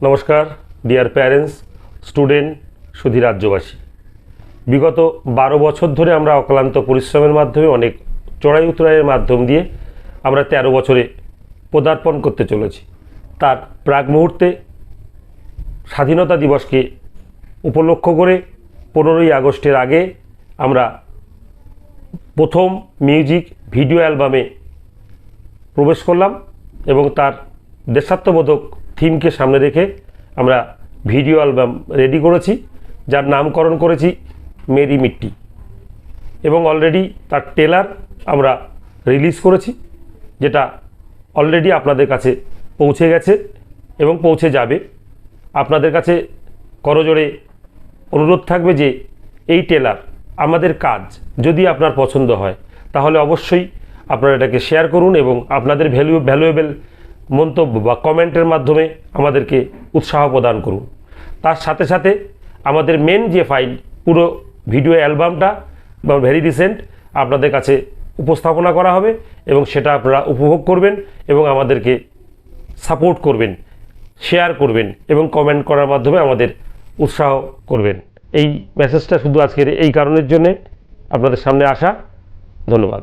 নমস্কার deer parents student সুধী রাজ্যবাসী। বিগত বারো বছর ধরে আমরা অক্লান্ত পরিশ্রমের মাধ্যমে অনেক চড়াই উতরাইয়ের মাধ্যম দিয়ে আমরা তেরো বছরে পদার্পণ করতে চলেছি। তার প্রাক মুহূর্তে স্বাধীনতা দিবসকে উপলক্ষ করে পনেরোই আগস্টের আগে আমরা প্রথম মিউজিক ভিডিও অ্যালবামে প্রবেশ করলাম এবং তার দেশাত্মবোধক থিমকে সামনে রেখে আমরা ভিডিও অ্যালবাম রেডি করেছি, যার নামকরণ করেছি মেরি মিট্টি। এবং অলরেডি তার টেলার আমরা রিলিজ করেছি, যেটা অলরেডি আপনাদের কাছে পৌঁছে গেছে এবং পৌঁছে যাবে। আপনাদের কাছে করজোড়ে অনুরোধ থাকবে যে এই টেলার আমাদের কাজ যদি আপনার পছন্দ হয়, তাহলে অবশ্যই আপনারা এটাকে শেয়ার করুন এবং আপনাদের ভ্যালু ভ্যালুয়েবল মন্তব্য বা কমেন্টের মাধ্যমে আমাদেরকে উৎসাহ প্রদান করুন। তার সাথে সাথে আমাদের মেন যে ফাইল পুরো ভিডিও অ্যালবামটা বা ভেরি রিসেন্ট আপনাদের কাছে উপস্থাপনা করা হবে এবং সেটা আপনারা উপভোগ করবেন এবং আমাদেরকে সাপোর্ট করবেন শেয়ার করবেন এবং কমেন্ট করার মাধ্যমে আমাদের উৎসাহ করবেন। এই মেসেজটা শুধু আজকের এই কারণের জন্যে। আপনাদের সামনে আসা, ধন্যবাদ।